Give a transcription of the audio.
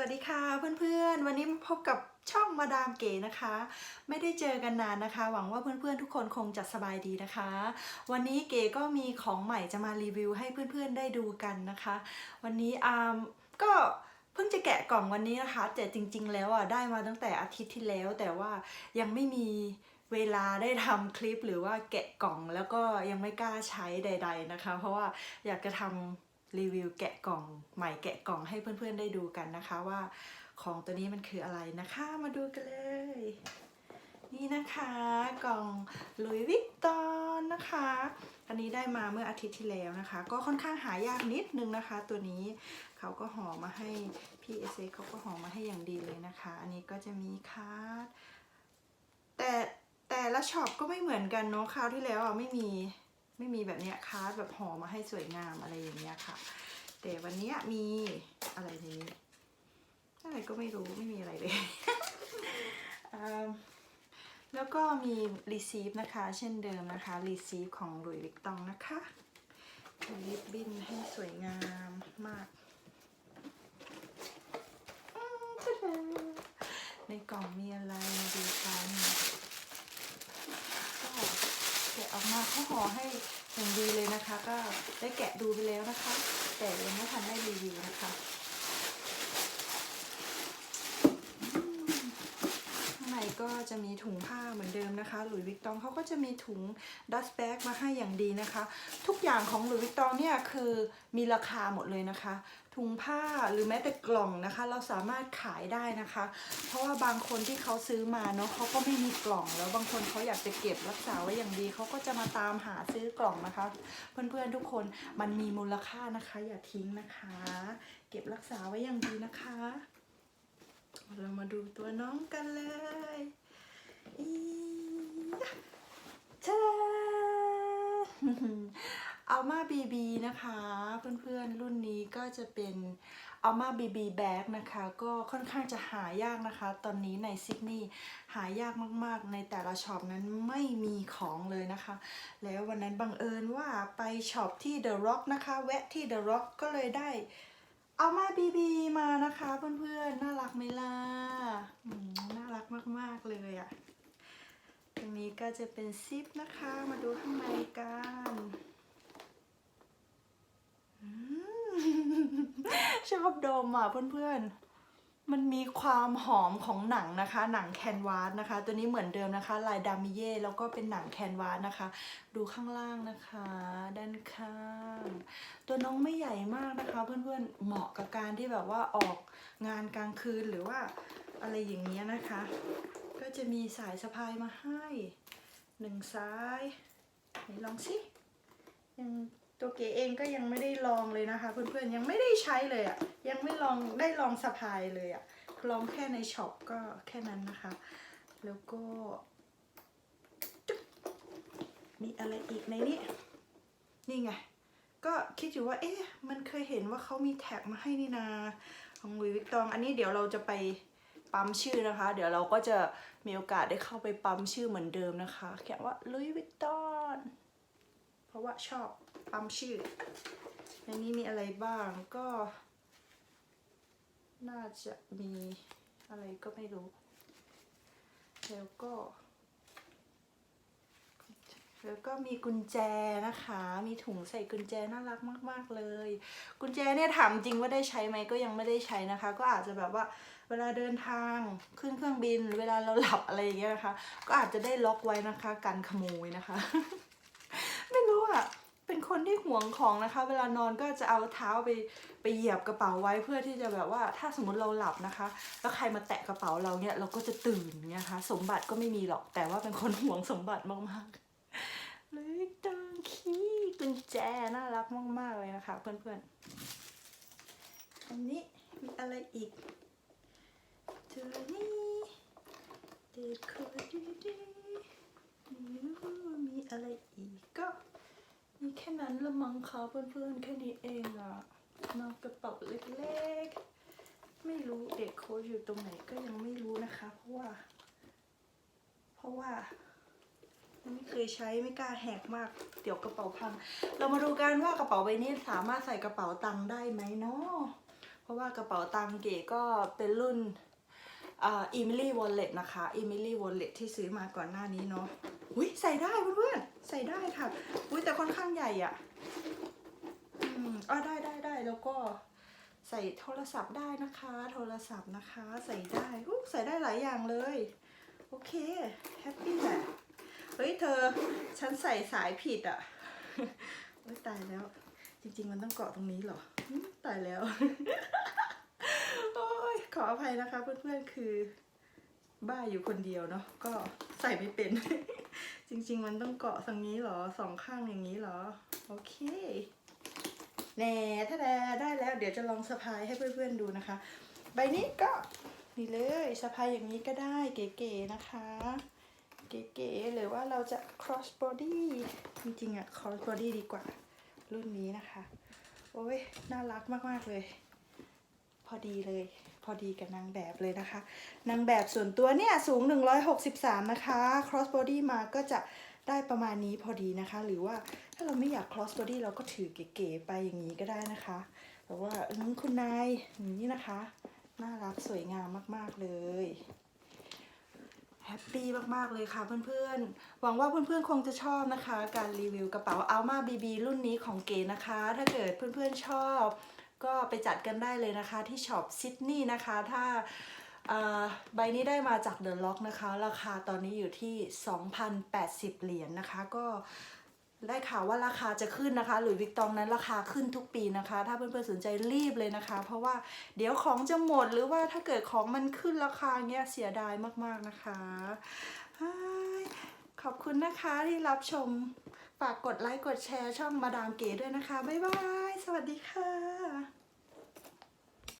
วัสดีค่ะเพื่อนๆ วันนี้พบกับช่องมาดามเก๋นะคะ ไม่ได้เจอกันนานนะคะ หวังว่าเพื่อนๆทุกคนคงจะสบายดีนะคะ วันนี้เก๋ก็มีของใหม่จะมารีวิวให้เพื่อนๆได้ดูกันนะคะ วันนี้อามก็เพิ่งจะแกะกล่องวันนี้นะคะ แต่จริงๆ แล้วอะได้มาตั้งแต่อาทิตย์ที่แล้ว แต่ว่ายังไม่มีเวลาได้ทำคลิปหรือว่าแกะกล่องแล้วก็ยังไม่กล้าใช้ใด ๆนะคะ เพราะว่าอยากจะทำ รีวิวแกะกล่องใหม่แกะกล่องให้เพื่อนๆได้ดูกันนะคะว่าของตัวนี้มันคืออะไรนะคะ มาดูกันเลย นี่นะคะกล่องลุยวิกตอนนะคะ อันนี้ได้มาเมื่ออาทิตย์ที่แล้วนะคะ ก็ค่อนข้างหายากนิดนึงนะคะ ตัวนี้เขาก็ห่อมาให้พี่เอเซเขาก็ห่อมาให้อย่างดีเลยนะคะ อันนี้ก็จะมีคาร์ดแต่แต่ละช็อปก็ไม่เหมือนกันเนาะคราวที่แล้วอะไม่มี ไม่มีแบบเนี้ยคาร์ดแบบห่อมาให้สวยงามอะไรอย่างเงี้ยค่ะ แต่วันเนี้ยมีอะไรนี้อะไรก็ไม่รู้ไม่มีอะไรเลย แล้วก็มีรีซีฟนะคะ เช่นเดิมนะคะรีซีฟของหลุยส์วิกตองนะคะริบบิ้นให้สวยงามมากในกล่องมีอะไรมาดูกัน ก็แกะออก มาเขาห่อให้อย่างดีเลยนะคะ ก็ได้แกะดูไปแล้วนะคะ แต่ยังไม่ทันได้รีวิวนะคะอืมข้างใน ก็จะมีถุงผ้าเหมือนเดิมนะคะ หลุยวิกตองเขาก็จะมีถุงดัสแบกมาให้อย่างดีนะคะ ทุกอย่างของหลุยวิกตองเนี่ยคือมีราคาหมดเลยนะคะ ถุงผ้าหรือแม้แต่กล่องนะคะ เราสามารถขายได้นะคะ เพราะว่าบางคนที่เขาซื้อมาเนาะเขาก็ไม่มีกล่องแล้วบางคนเขาอยากจะเก็บรักษาไว้อย่างดีเขาก็จะมาตามหาซื้อกล่องนะคะ เพื่อนๆทุกคนมันมีมูลค่านะคะ อย่าทิ้งนะคะ เก็บรักษาไว้อย่างดีนะคะ เรามาดูตัวน้องกันเลยอียะจ้าอัลมาบีบีนะคะ เพื่อนๆรุ่นนี้ก็จะเป็นอัลมาบีบีแบ็กนะคะ ก็ค่อนข้างจะหายากนะคะ ตอนนี้ในซิดนีย์หายากมากๆ ในแต่ละช็อปนั้นไม่มีของเลยนะคะ แล้ววันนั้นบังเอิญว่าไปช็อปที่ The Rock นะคะ แวะที่ The Rock ก็เลยได้ เอามาบีบีมานะคะเพื่อนๆ น่ารักไหมล่ะน่ารักมากๆเลยอะ่ะ ตรงนี้ก็จะเป็นซิปนะคะ มาดูข้างในกันอชอบดมอะเพื่อนๆ มันมีความหอมของหนังนะคะ หนังแคนวาสนะคะ ตัวนี้เหมือนเดิมนะคะ ลายดามิเย่แล้วก็เป็นหนังแคนวาสนะคะ ดูข้างล่างนะคะ ด้านข้าง ตัวน้องไม่ใหญ่มากนะคะ เพื่อนๆเหมาะกับการที่แบบว่าออกงานกลางคืนหรือว่าอะไรอย่างเงี้ยนะคะ ก็จะมีสายสะพายมาให้หนึ่งซ้ายไหนลองสิยัง ตัวเก๋เองก็ยังไม่ได้ลองเลยนะคะ เพื่อนๆยังไม่ได้ใช้เลยอะ่ะยังไม่ลองได้ลองสะพายเลยอะ่ะลองแค่ในช็อปก็แค่นั้นนะคะ แล้วก็ มีอะไรอีกในนี้นี่ไง ก็คิดอยู่ว่า เอ๊ะมันเคยเห็นว่าเขามีแท็กมาให้นี่นาของลุยวิกตอง อันนี้เดี๋ยวเราจะไปปั๊มชื่อนะคะ เดี๋ยวเราก็จะมีโอกาสได้เข้าไปปั๊มชื่อเหมือนเดิมนะคะเขียนว่าลุยวิกตอนเพ ราะว่าชอบปั๊มชื่อ ในนี้มีอะไรบ้างก็ น่าจะมีอะไรก็ไม่รู้ แล้วก็ แล้วก็มีกุญแจนะคะ มีถุงใส่กุญแจน่ารักมาก ๆเลย กุญแจเนี่ยถามจริงว่าได้ใช้ไหมก็ยังไม่ได้ใช้นะคะ ก็อาจจะแบบว่าเวลาเดินทางขึ้นเครื่องบิน เวลาเราหลับอะไรอย่างเงี้ยนะคะ ก็อาจจะได้ล็อกไว้นะคะ กันขโมยนะคะ ไม่รู้อะเป็นคนที่ห่วงของนะคะ เวลานอนก็จะเอาเท้าไปไปเหยียบกระเป๋าไว้เพื่อที่จะแบบว่าถ้าสมมติเราหลับนะคะ แล้วใครมาแตะกระเป๋าเราเนี่ยเราก็จะตื่นเนี่ยนะคะสมบัติก็ไม่มีหรอกแต่ว่าเป็นคนห่วงสมบัติมากๆเลยตังคีกุญแจน่ารักมากๆเลยนะคะ เพื่อนๆ อันนี้มีอะไรอีกเธอนี่เด็กคนดีดีไม่รู้ว่ามีอะไรอีกก็ มีแค่ นั้นละมังคะเพื่อนๆ แค่นี้เองอะนอกกระเป๋าเล็กๆ ไม่รู้เด็กโค้ชอยู่ตรงไหนก็ยังไม่รู้นะคะ เพราะว่า เพราะว่าไม่เคยใช้ไม่กล้าแหกมาก เดี๋ยวกระเป๋าพัง เรามาดูกันว่ากระเป๋าใบนี้สามารถใส่กระเป๋าตังค์ได้ไหมเนาะเพราะว่ากระเป๋าตังค์เก๋ก็เป็นรุ่น อ่า Emily Wallet นะคะ Emily Wallet ที่ซื้อมาก่อนหน้านี้เนาะอุ้ยใส่ได้เพื่อนๆใส่ได้ค่ะอุ้ยแต่ค่อนข้างใหญ่อะอืมอ๋อได้ได้ได้แล้วก็ใส่โทรศัพท์ได้นะคะ โทรศัพท์นะคะ ใส่ได้อุ๊ยใส่ได้หลายอย่างเลย โอเคแฮปปี้แหละเฮ้ยเธอ ฉันใส่สายผิดอะ่ะโอ้ยตายแล้ว จริง ๆ มันต้องเกาะตรงนี้เหรอตายแล้ว ขออภัยนะคะเพื่อนๆคือบ้าอยู่คนเดียวเนาะก็ใส่ไม่เป็น จริง ๆ มันต้องเกาะตรงนี้เหรอสองข้างอย่างนี้เหรอ โอเคแน่ถ้าแดได้แล้ว เดี๋ยวจะลองสะพายให้เพื่อนๆดูนะคะ ใบนี้ก็นี่เลยสะพายอย่างนี้ก็ได้เก๋ๆนะคะ เก๋ๆหรือว่าเราจะ cross body จริงๆอะ cross body ดีกว่า รุ่นนี้นะคะ โอ้ยน่ารักมากๆเลย พอดีเลย พอดีกับนางแบบเลยนะคะ นางแบบส่วนตัวเนี่ยสูง 163 นะคะ cross body มาก็จะได้ประมาณนี้พอดีนะคะ หรือว่าถ้าเราไม่อยาก cross body เราก็ถือเก๋ๆไปอย่างนี้ก็ได้นะคะแต่ว่าอืมคุณนายอย่างนี้นะคะ น่ารักสวยงามมากๆเลยแฮปปี้มากๆเลยค่ะเพื่อนๆ หวังว่าเพื่อนๆคงจะชอบนะคะ การรีวิวกระเป๋า Alma BB รุ่นนี้ของเก๋นะคะ ถ้าเกิดเพื่อนๆชอบ ก็ไปจัดกันได้เลยนะคะที่ช็อปซิดนีย์นะคะ ถ้าใบนี้ได้มาจาก The Lock นะคะ ราคาตอนนี้อยู่ที่ 2,080 เหรียญนะคะ ก็ได้ข่าวว่าราคาจะขึ้นนะคะ หรือวิกตองนั้นราคาขึ้นทุกปีนะคะ ถ้าเพื่อนๆสนใจรีบเลยนะคะ เพราะว่าเดี๋ยวของจะหมดหรือว่าถ้าเกิดของมันขึ้นราคาเงี้ยเสียดายมากๆนะคะ ขอบคุณนะคะที่รับชม ฝากกดไลค์กดแชร์ช่องมาดามเก๋ด้วยนะคะ บ๊ายบาย สวัสดีค่ะ